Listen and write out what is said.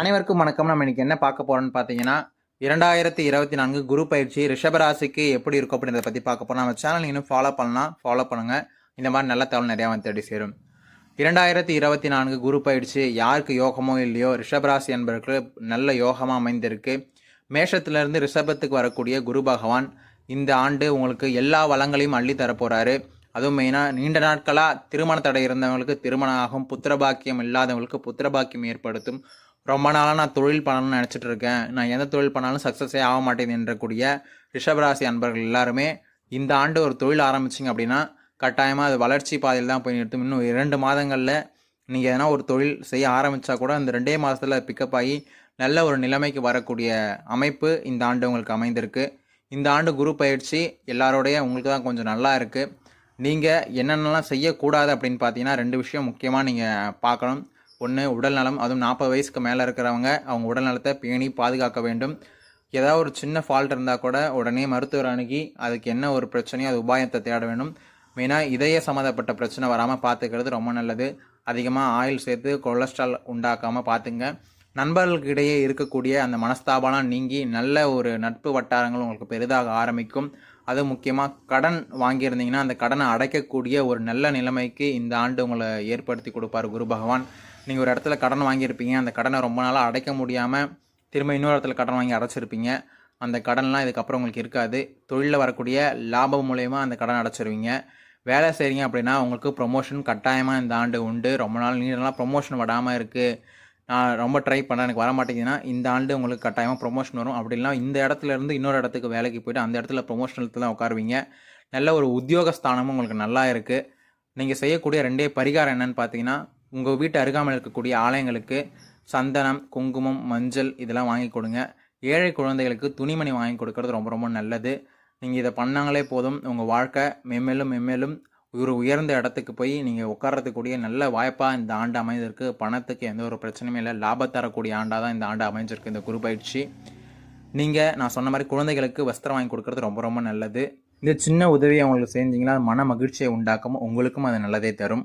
அனைவருக்கும் வணக்கம். நம்ம இன்னைக்கு என்ன பார்க்க போறோம்னு பார்த்தீங்கன்னா இரண்டாயிரத்தி இருபத்தி நான்கு குரு பயிற்சி ரிஷபராசிக்கு எப்படி இருக்கும் அப்படின்றத பற்றி பார்க்க போகிறோம் நம்ம சேனல் இன்னும் ஃபாலோ பண்ணலாம் ஃபாலோ பண்ணுங்க. இந்த மாதிரி நல்ல தகவல் நிறையா வந்து தேடி சேரும். இரண்டாயிரத்தி இருபத்தி நான்கு குரு பயிற்சி யாருக்கு யோகமோ இல்லையோ ரிஷபராசி என்பவர்களுக்கு நல்ல யோகமாக அமைந்திருக்கு. மேஷத்திலிருந்து ரிஷபத்துக்கு வரக்கூடிய குரு பகவான் இந்த ஆண்டு உங்களுக்கு எல்லா வளங்களையும் அள்ளி தரப்போகிறாரு அதுவும் மெயினாக நீண்ட நாட்களாக திருமண தடை இருந்தவங்களுக்கு திருமணம் ஆகும் புத்திர பாக்கியம் இல்லாதவங்களுக்கு புத்திர பாக்கியம் ஏற்படுத்தும். ரொம்ப நாளாக நான் தொழில் பண்ணணும்னு நினச்சிட்டு இருக்கேன் நான் எந்த தொழில் பண்ணாலும் சக்ஸஸே ஆக மாட்டேங்குது ரிஷப் ரிஷபராசி அன்பர்கள் எல்லாருமே இந்த ஆண்டு ஒரு தொழில் ஆரம்பிச்சிங்க அப்படின்னா கட்டாயமாக அது வளர்ச்சி பாதையில் தான் போய் நிறுத்தும். இன்னும் இரண்டு மாதங்களில் நீங்கள் எதனா ஒரு தொழில் செய்ய ஆரம்பித்தா கூட இந்த ரெண்டே மாதத்தில் பிக்கப் ஆகி நல்ல ஒரு நிலைமைக்கு வரக்கூடிய அமைப்பு இந்த ஆண்டு உங்களுக்கு அமைந்திருக்கு. இந்த ஆண்டு குரு பயிற்சி எல்லாரோடைய உங்களுக்கு தான் கொஞ்சம் நல்லா இருக்குது நீங்கள் என்னென்னலாம் செய்யக்கூடாது அப்படின்னு பார்த்தீங்கன்னா ரெண்டு விஷயம் முக்கியமாக நீங்கள் பார்க்கணும். ஒன்று உடல் நலம் அதுவும் நாற்பது வயசுக்கு மேலே இருக்கிறவங்க அவங்க உடல் நலத்தை பேணி பாதுகாக்க வேண்டும். ஏதாவது ஒரு சின்ன ஃபால்ட் இருந்தால் கூட உடனே மருத்துவர் அணுகி அதுக்கு என்ன ஒரு பிரச்சனையோ அது உபாயத்தை தேட வேண்டும். மெயினாக இதய சம்மந்தப்பட்ட பிரச்சனை வராமல் பார்த்துக்கிறது ரொம்ப நல்லது. அதிகமாக ஆயில் சேர்த்து கொலஸ்ட்ரால் உண்டாக்காமல் பார்த்துங்க. நண்பர்களுக்கு இடையே இருக்கக்கூடிய அந்த மனஸ்தாபம்லாம் நீங்கி நல்ல ஒரு நட்பு வட்டாரங்கள் உங்களுக்கு பெரிதாக ஆரம்பிக்கும். அது முக்கியமாக கடன் வாங்கியிருந்தீங்கன்னா அந்த கடனை அடைக்கக்கூடிய ஒரு நல்ல நிலைமைக்கு இந்த ஆண்டு உங்களை ஏற்படுத்தி கொடுப்பார் குரு பகவான். நீங்கள் ஒரு இடத்துல கடன் வாங்கியிருப்பீங்க அந்த கடனை ரொம்ப நாளாக அடைக்க முடியாமல் திரும்ப இன்னொரு இடத்துல கடன் வாங்கி அடைச்சிருப்பீங்க. அந்த கடன்லாம் இதுக்கப்புறம் உங்களுக்கு இருக்காது. தொழிலில் வரக்கூடிய லாபம் மூலயமா அந்த கடன் அடைச்சிருவீங்க. வேலை செய்கிறீங்க அப்படின்னா உங்களுக்கு ப்ரொமோஷன் கட்டாயமாக இந்த ஆண்டு உண்டு. ரொம்ப நாள் நீடெல்லாம் ப்ரொமோஷன் வராமல் இருக்குது நான் ரொம்ப ட்ரை பண்ண எனக்கு வர மாட்டேங்குதுன்னா இந்த ஆண்டு உங்களுக்கு கட்டாயமாக ப்ரொமோஷன் வரும். அப்படின்னா இந்த இடத்துல இருந்து இன்னொரு இடத்துக்கு வேலைக்கு போய்ட்டு அந்த இடத்துல ப்ரொமோஷன் தான் உட்காருவீங்க. நல்ல ஒரு உத்தியோகஸ்தானமும் உங்களுக்கு நல்லா இருக்குது நீங்கள் செய்யக்கூடிய ரெண்டே பரிகாரம் என்னன்னு பார்த்தீங்கன்னா உங்கள் வீட்டு அருகாமல் இருக்கக்கூடிய ஆலயங்களுக்கு சந்தனம் குங்குமம் மஞ்சள் இதெல்லாம் வாங்கி கொடுங்க. ஏழை குழந்தைகளுக்கு துணிமணி வாங்கி கொடுக்கறது ரொம்ப ரொம்ப நல்லது. நீங்கள் இதை பண்ணாங்களே போதும். உங்கள் வாழ்க்கை மென்மேலும் மென்மேலும் ஒரு உயர்ந்த இடத்துக்கு போய் நீங்கள் உட்காரத்துக்கூடிய நல்ல வாய்ப்பாக இந்த ஆண்டு அமைஞ்சிருக்கு பணத்துக்கு எந்த ஒரு பிரச்சனையும் இல்லை. லாபம் தரக்கூடிய ஆண்டாக தான் இந்த ஆண்டு அமைஞ்சிருக்கு. இந்த குரு பயிற்சி. நீங்கள் நான் சொன்ன மாதிரி குழந்தைகளுக்கு வஸ்திரம் வாங்கி கொடுக்கறது ரொம்ப ரொம்ப நல்லது. இந்த சின்ன உதவியை அவங்களுக்கு செஞ்சீங்கன்னா மன மகிழ்ச்சியை உண்டாக்கும். உங்களுக்கும் அது நல்லதே தரும்.